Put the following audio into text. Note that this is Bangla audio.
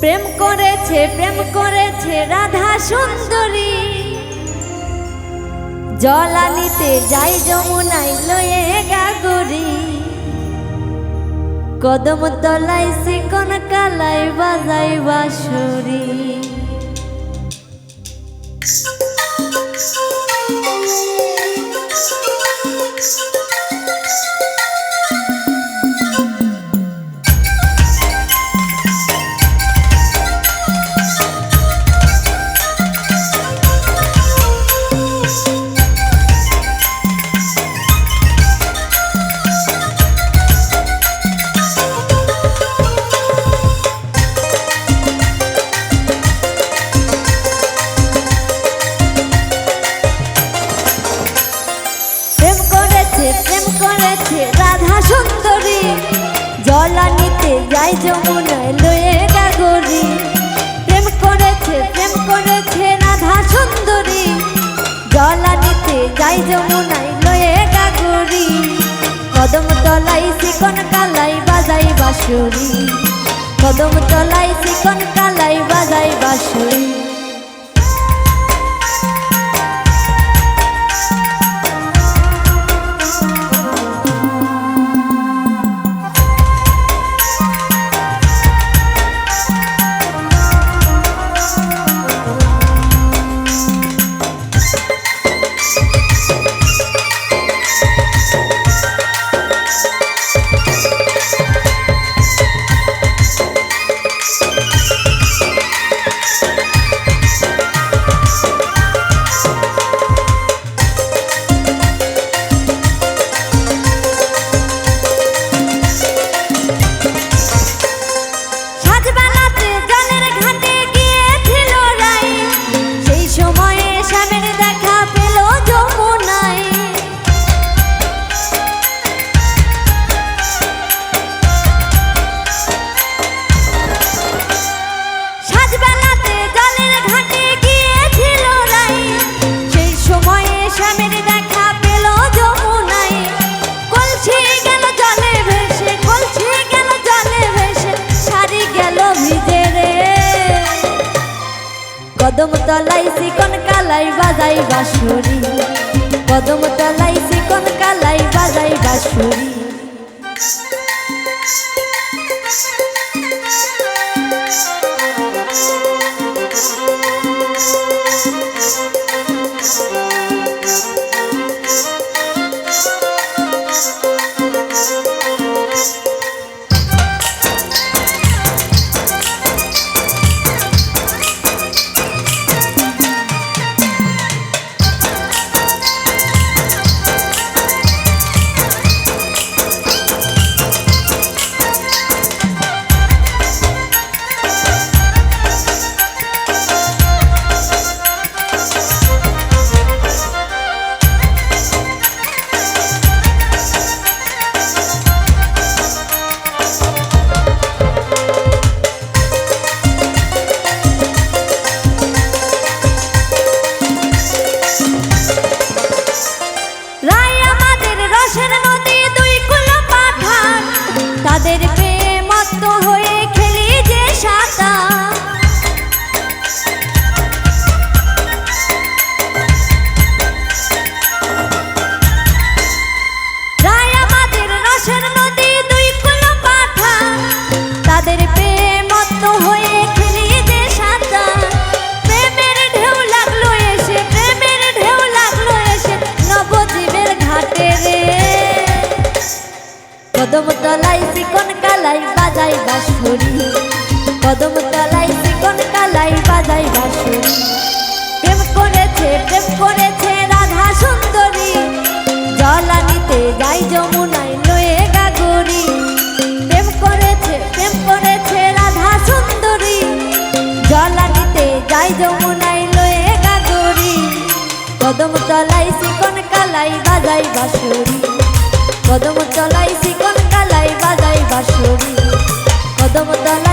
প্রেম করেছে প্রেম করেছে রাধা সুন্দরী। জলালিতে যাই যমুনাই লয়ে গাগরি। কদম তলাই শিকন কালাই বাজাই বাসুরি যাই যমুনায় লয়ে গাগরি। প্রেম করেছে প্রেম করেছে রাধা সুন্দরী। জলানিতে যাই যমুনায় লয়ে গাগরি। কদম তলাই শিকন কালাই বাজাই বাঁশুরি। কদম তলাই শিকন কালাই বাজাই কদম সিকন কালাই বাজাই বাঁশুরি। কদম তলাই চিকন কালাই বাজাই বাঁশুরি। কদম তলাই চিকন কালাই বাজাই বাঁশুরি। প্রেম করেছে প্রেম করেছে রাধা সুন্দরী। জলানিতে যাই যমুনাই লয়ে গাগরি। প্রেম করেছে প্রেম করেছে রাধা সুন্দরী। জলানিতে যাই যমুনাই লয়ে গাগরি। কদম তলাই চিকন কালাই বাজাই বাঁশুরি। কদম কদম